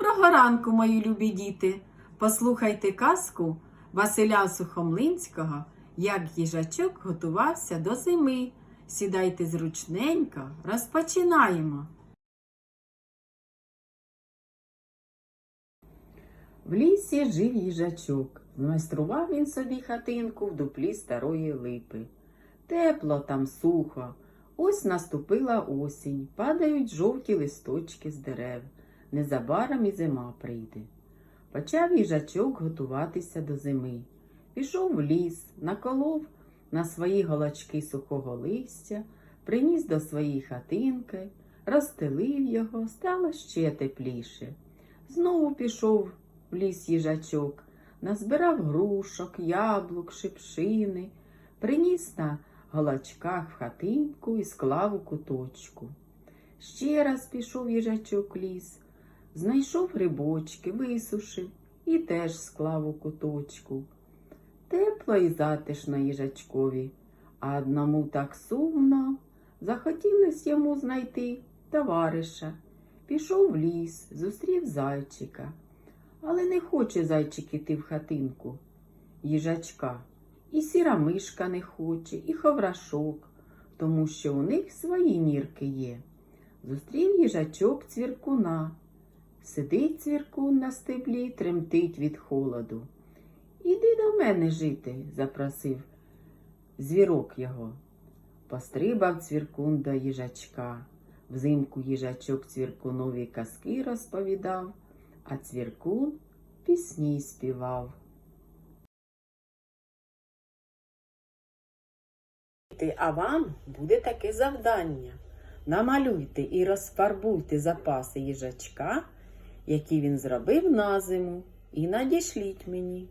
Доброго ранку, мої любі діти! Послухайте казку Василя Сухомлинського, як їжачок готувався до зими. Сідайте зручненько, розпочинаємо. В лісі жив їжачок. Змайстрував він собі хатинку в дуплі старої липи. Тепло там сухо. Ось наступила осінь, падають жовті листочки з дерев. Незабаром і зима прийде. Почав їжачок готуватися до зими. Пішов в ліс, наколов на свої голочки сухого листя, приніс до своєї хатинки, розстелив його, стало ще тепліше. Знову пішов в ліс їжачок, назбирав грушок, яблук, шипшини, приніс на голочках в хатинку і склав у куточку. Ще раз пішов їжачок ліс, знайшов грибочки, висушив і теж склав у куточку. Тепло і затишно їжачкові, а одному так сумно. Захотілось йому знайти товариша. Пішов в ліс, зустрів зайчика. Але не хоче зайчик іти в хатинку їжачка. І сіра мишка не хоче, і ховрашок, тому що у них свої нірки є. Зустрів їжачок цвіркуна. Сидить цвіркун на стеблі, тремтить від холоду. Іди до мене жити, запросив звірок його. Пострибав цвіркун до їжачка. Взимку їжачок цвіркунові казки розповідав, а цвіркун пісні співав. А вам буде таке завдання. Намалюйте і розфарбуйте запаси їжачка, які він зробив на зиму, і надішліть мені.